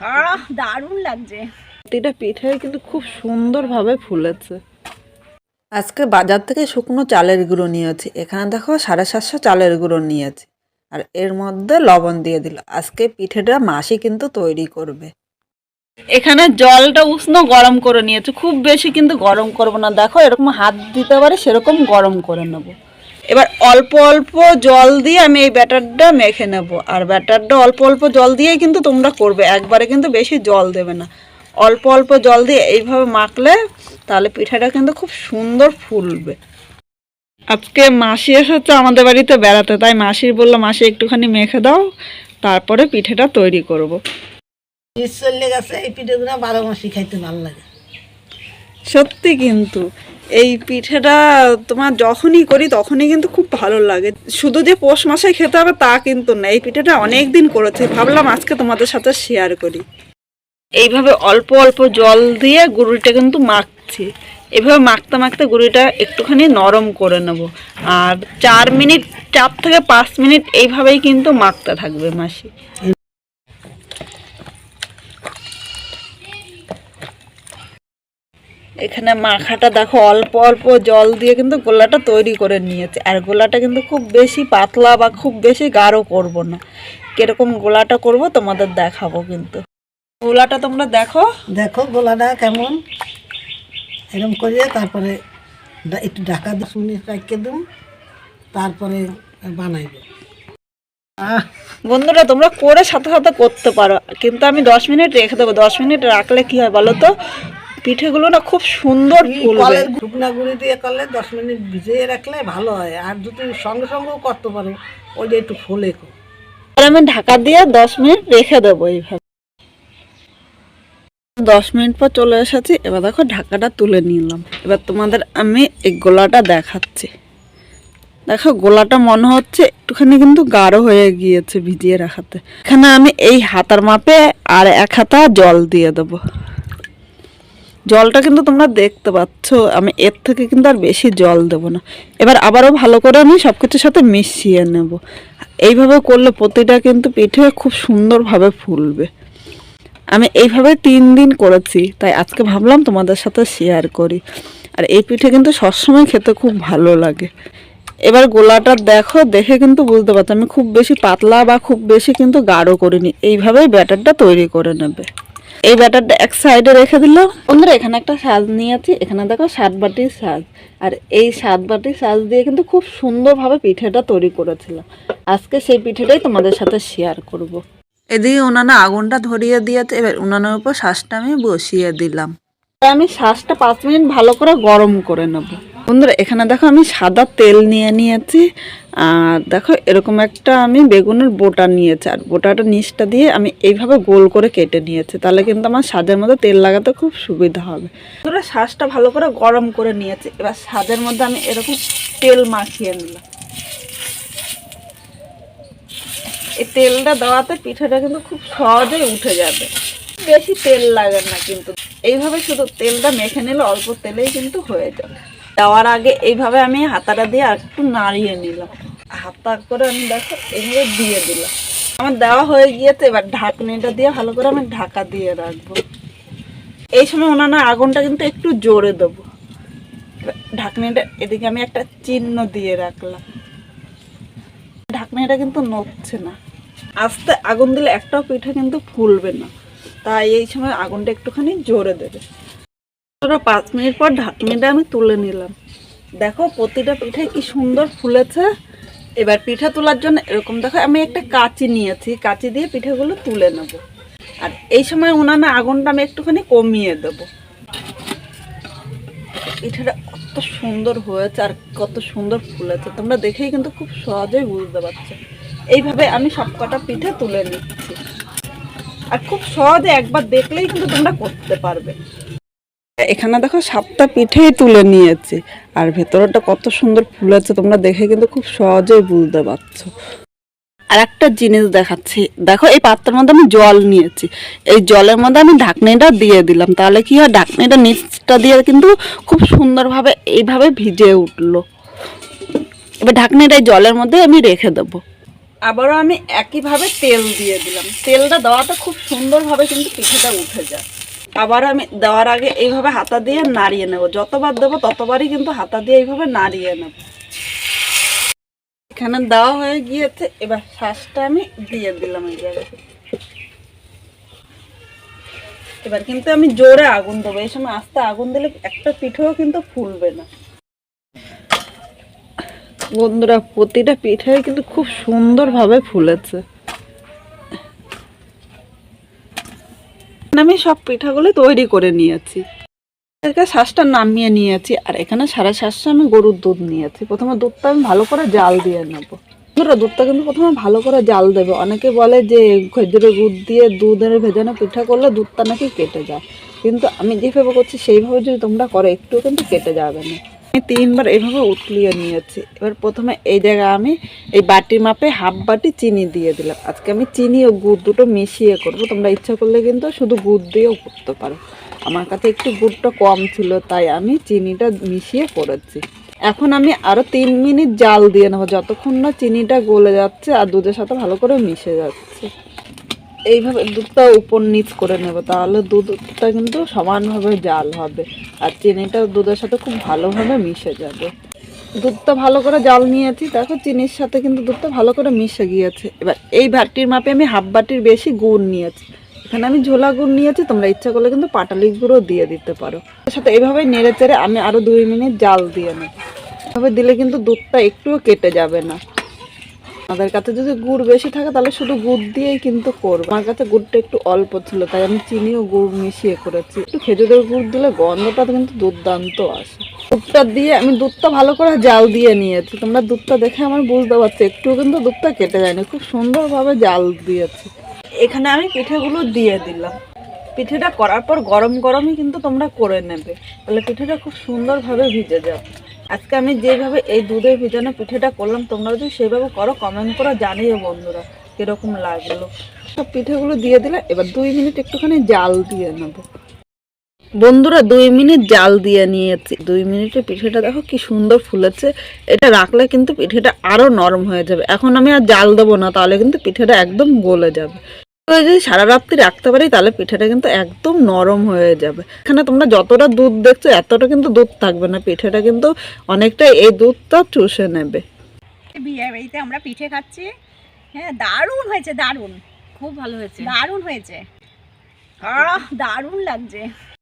আহ, দারুণ লাগছে। প্রতিটা পিঠে কিন্তু খুব সুন্দরভাবে ফুলেছে। আজকে বাজার থেকে শুকনো চালের গুঁড়ো নিয়েছি। এখানে দেখো সাড়ে সাতশো চালের গুঁড়ো নিয়েছি। আর এর মধ্যে লবণ দিয়ে দিল। আজকে পিঠেটা মাসি কিন্তু তৈরি করবে। এখানে জলটা উষ্ণ গরম করে নিয়েছে। খুব বেশি কিন্তু গরম করব না। দেখো এরকম হাত দিতে পারে, সেরকম গরম করে নেব। এবার অল্প অল্প জল দিয়ে আমি এই ব্যাটারটা মেখে নেব। আর ব্যাটারটা অল্প অল্প জল দিয়েই কিন্তু তোমরা করবে। একবারে কিন্তু বেশি জল দেবে না। অল্প অল্প জল দিয়ে এইভাবে মাখলে তাহলে পিঠাটা কিন্তু খুব সুন্দর ফুলবে। আজকে মাসি এসেছে আমাদের বাড়িতে বেড়াতে তাই মাসির বলল মাসি একটুখানি মেখে দাও তারপরে পিঠেটা তৈরি করব। চলে গেছে এই পিঠেগুলো বারো মাসি খাইতে ভালো লাগে। সত্যি কিন্তু। এই পিঠেটা তোমার যখনই করি, তখনই কিন্তু খুব ভালো লাগে। শুধু যে পৌষ মাসে খেতে হবে তা কিন্তু না, এই পিঠেটা অনেক দিন করেছি। ভাবলাম আজকে তোমাদের সাথে শেয়ার করি। এইভাবে অল্প অল্প জল দিয়ে গুঁড়িটা কিন্তু মাখছি। এভাবে মাখতে মাখতে গুঁড়িটা একটুখানি নরম করে নেব। আর চার মিনিট, চার থেকে পাঁচ মিনিট এইভাবেই কিন্তু মাখতে থাকবে মাসি। এখানে মাখাটা দেখো অল্প অল্প জল দিয়ে কিন্তু গোলাটা তৈরি করে নিয়েছে। আর গোলাটা কিন্তু খুব বেশি পাতলা বা খুব বেশি গাঢ় করব না। কীরকম গোলাটা করব তোমাদের দেখাবো কিন্তু। গোলাটা তোমরা দেখো। দেখো গোলাটা কেমন? এরকম করিয়ে তারপরে একটু ঢাকা দিয়ে শুনে রাখকে দিম তারপরে বানাইব। বন্ধুরা তোমরা করে সাথে সাথে করতে পারো। কিন্তু আমি দশ মিনিট রেখে দেবো। দশ মিনিট রাখলে কি হয় বলো তো? পিঠেগুলো না খুব সুন্দর ফুলবে শুকনা গুঁড়ি দিয়ে করলে দশ মিনিট ভিজিয়ে রাখলে ভালো হয়। আর সঙ্গে সঙ্গেও করতে পারো। ওইটা একটু ফুলে আমি ঢাকা দিয়ে দশ মিনিট রেখে দেবো এইভাবে। দশ মিনিট পর চলে এসেছি। এবার দেখো ঢাকাটা তুলে নিলাম। এবার তোমাদের আমি এই গোলাটা দেখাচ্ছি। দেখো গোলাটা মনে হচ্ছে একটুখানি কিন্তু গাঢ় হয়ে গিয়েছে ভিজিয়ে রাখাতে। এখানে আমি এই হাতার মাপে আর এক হাতা জল দিয়ে দেবো। জলটা কিন্তু তোমরা দেখতে পাচ্ছ। আমি এর থেকে কিন্তু আর বেশি জল দেব না। এবার আবারও ভালো করে আমি সব কিছুর সাথে মিশিয়ে নেব। এইভাবে করলে প্রতিটা কিন্তু পিঠে খুব সুন্দরভাবে ফুলবে। আমি এইভাবে তিন দিন করেছি, তাই আজকে ভাবলাম তোমাদের সাথে শেয়ার করি। আর এই পিঠে কিন্তু সবসময় খেতে খুব ভালো লাগে। এবার গোলাটা দেখো, দেখে কিন্তু বুঝতে পারছ। আমি খুব বেশি পাতলা বা খুব বেশি কিন্তু গাঢ় করিনি। এইভাবেই ব্যাটারটা তৈরি করে নেবে। এই ব্যাটারটা এক সাইডে রেখে দিলাম বন্ধুরা, এখানে একটা সাজ নিয়েছি। এখানে দেখো সাত বাটির সাজ। আর এই সাত বাটির সাজ দিয়ে কিন্তু খুব সুন্দরভাবে পিঠেটা তৈরি করেছিলাম আজকে সেই পিঠেটাই তোমাদের সাথে শেয়ার করব। এদিকে উনানে আগুনটা ধরিয়ে দিয়েছে এবার উনানের উপর শ্বাসটা আমি বসিয়ে দিলাম। আমি শ্বাসটা পাঁচ মিনিট ভালো করে গরম করে নেব। বন্ধুরা, এখানে দেখো আমি সাদা তেল নিয়ে নিয়েছি। আর দেখো, এরকম একটা আমি বেগুনের বোটা নিয়েছি। আর বোটাটা নিচটা দিয়ে আমি এইভাবে গোল করে কেটে নিয়েছি। তাহলে কিন্তু আমার স্বাদের মধ্যে তেল লাগাতে খুব সুবিধা হবে। ধরো শ্বাসটা ভালো করে গরম করে নিয়েছি। এবার স্বাদের মধ্যে আমি এরকম তেল মাখিয়ে নিলাম। এই তেলটা দেওয়াতে পিঠাটা কিন্তু খুব সহজেই উঠে যাবে। বেশি তেল লাগে না কিন্তু। এইভাবে শুধু তেলটা মেখে নিলে অল্প তেলেই কিন্তু হয়ে যাবে। দেওয়ার আগে এইভাবে আমি হাতাটা দিয়ে একটু নাড়িয়ে নিলাম। হাতা করে আমি দেখো এইভাবে দিয়ে দিলাম। আমার দেওয়া হয়ে গিয়েছে, এবার ঢাকনিটা দিয়ে ভালো করে আমি ঢাকা দিয়ে রাখব। এই সময় ওনার আগুনটা কিন্তু একটু জোরে দেবো। ঢাকনিটা, এদিকে আমি একটা চিহ্ন দিয়ে রাখলাম। ঢাকনিটা কিন্তু নড়ছে না। আস্তে আগুন দিলে একটাও পিঠে কিন্তু ফুলবে না। তাই এই সময় আগুনটা একটুখানি জোরে দেবে। ধরো পাঁচ মিনিট পর ঢাকনিটা আমি তুলে নিলাম। দেখো, প্রতিটা পিঠে কি সুন্দর ফুলেছে। এবার পিঠা তোলার জন্য এরকম দেখো, আমি একটা কাঁচি নিয়েছি, কাঁচি দিয়ে পিঠাগুলো তুলে নেব। আর এই সময় উনানে আগুনটা আমি একটুখানি কমিয়ে দেবো। পিঠেটা কত সুন্দর হয়েছে আর কত সুন্দর ফুলেছে। তোমরা দেখেই কিন্তু খুব সহজেই বুঝতে পারছ। এইভাবে আমি সব কটা পিঠে তুলে নিচ্ছি। আর খুব সহজে একবার দেখলেই কিন্তু তোমরা করতে পারবে। এখানে দেখো সাতটা পিঠেই তুলে নিয়েছি। আর ভেতরটা কত সুন্দর ফুলেছে তোমরা দেখে কিন্তু খুব সহজেই বুঝতে পারছ। আর একটা জিনিস দেখাচ্ছি। দেখো, এই পাত্রের মধ্যে আমি জল নিয়েছি। এই জলের মধ্যে আমি ঢাকনিটা দিয়ে দিলাম। তাহলে কি হয়, ঢাকনিটা নিচটা দিয়ে কিন্তু খুব সুন্দরভাবে এইভাবে ভিজে উঠল। এবার ঢাকনিটা জলের মধ্যে আমি রেখে দেবো। আবারও আমি একইভাবে তেল দিয়ে দিলাম। তেলটা দেওয়াটা খুব সুন্দরভাবে কিন্তু পিঠেটা উঠে যায়। আবার আমি দেওয়ার আগে এইভাবে হাতা দিয়ে নাড়িয়ে নেব। যতবার দেবো ততবারই কিন্তু হাতা দিয়ে এইভাবে নাড়িয়ে নেব। এখানে দেওয়া হয়ে গিয়েছে, এবার শ্বাসটা আমি দিয়ে দিলাম এই জায়গাতে এবার কিন্তু আমি জোরে আগুন দেবো। এই সময় আস্তে আগুন দিলে একটা পিঠেও কিন্তু ফুলবে না। বন্ধুরা, প্রতিটা পিঠে কিন্তু খুব সুন্দরভাবে ফুলেছে। আমি সব পিঠাগুলো তৈরি করে নিয়েছি। এখানে শ্বাসটা নামিয়ে নিয়েছি আর এখানে সারা শ্বাসটা আমি গরুর দুধ নিয়েছি। প্রথমে দুধটা আমি ভালো করে জাল দিয়ে নেব। দুধটা কিন্তু প্রথমে ভালো করে জাল দেবে। অনেকে বলে যে খেজুরের গুড় দিয়ে দুধের ভেজানো পিঠা করলে দুধটা নাকি কেটে যায়। কিন্তু আমি যেভাবে করছি, সেইভাবে যদি তোমরা করো একটু কিন্তু কেটে যাবে না। তিনবার এইভাবে উতলিয়ে নিয়েছি। এবার প্রথমে এই জায়গায় আমি এই বাটির মাপে হাফ বাটি চিনি দিয়ে দিলাম। আজকে আমি চিনি ও গুড় দুটো মিশিয়ে করব। তোমরা ইচ্ছা করলে কিন্তু শুধু গুড় দিয়েও করতে পারো। আমার কাছে একটু গুড়টা কম ছিল, তাই আমি চিনিটা মিশিয়ে করেছি। এখন আমি আরও তিন মিনিট জাল দিয়ে নেব। যতক্ষণ না চিনিটা গলে যাচ্ছে আর দুধের সাথে ভালো করে মিশে যাচ্ছে। এইভাবে দুধটা উপর নিচ করে নেব, তাহলে দুধটা কিন্তু সমানভাবে জাল হবে আর চিনিটা দুধের সাথে খুব ভালোভাবে মিশে যাবে। দুধটা ভালো করে জাল নিয়েছি, দেখো চিনির সাথে কিন্তু দুধটা ভালো করে মিশে গিয়েছে। এবার এই বাটির মাপে আমি হাফ বাটির বেশি গুড় নিয়েছি। এখানে আমি ঝোলা গুড় নিয়েছি, তোমরা ইচ্ছা করলে কিন্তু পাটালি গুঁড়ো দিয়ে দিতে পারো। এর সাথে এইভাবে নেড়ে চেড়ে আমি আরও দুই মিনিট জাল দিয়ে নেব। এভাবে দিলে কিন্তু দুধটা একটুও কেটে যাবে না। আমাদের কাছে যদি গুড় বেশি থাকে, তাহলে শুধু গুড় দিয়েই কিন্তু করব। আমার কাছে গুড়টা একটু অল্প ছিল, তাই আমি চিনি ও গুড় মিশিয়ে করেছি। একটু খেজুরের গুড় দিলে গন্ধটা কিন্তু দুর্দান্ত আসে। দুধটা দিয়ে আমি দুধটা ভালো করে জাল দিয়ে নিয়েছি। তোমরা দুধটা দেখে আমার বুঝতে পারছি একটু কিন্তু দুধটা কেটে যায়নি, খুব সুন্দরভাবে জাল দিয়েছি। এখানে আমি পিঠেগুলো দিয়ে দিলাম। পিঠেটা করার পর গরম গরমই কিন্তু তোমরা করে নেবে। তাহলে পিঠেটা খুব সুন্দরভাবে ভিজে যাবে। আজকে আমি যেভাবে এই দুধের ভিজানো পিঠেটা করলাম, তোমরা যদি সেভাবে করো কমেন্ট করে জানিও বন্ধুরা, কীরকম লাগল। সব পিঠেগুলো দিয়ে দিলে এবার দুই মিনিট একটুখানি জাল দিয়ে নেব। বন্ধুরা, দুই মিনিট জাল দিয়ে নিয়েছি। দুই মিনিটে পিঠেটা দেখো কি সুন্দর ফুলেছে। এটা রাখলে কিন্তু পিঠেটা আরও নরম হয়ে যাবে। এখন আমি আর জাল দেবো না, তাহলে কিন্তু পিঠেটা একদম গলে যাবে। যদি সারা রাত্রি রাখতে পারি তাহলে পিঠেটা কিন্তু একদম নরম হয়ে যাবে। এখানে তোমরা যতটা দুধ দেখছ এতটা কিন্তু দুধ থাকবে না। পিঠেটা কিন্তু অনেকটা এই দুধটা চুষে নেবে। বিয়ে বাড়িতে আমরা পিঠে খাচ্ছি। হ্যাঁ দারুণ হয়েছে দারুণ। খুব ভালো হয়েছে। দারুণ হয়েছে। আহ দারুণ লাগছে।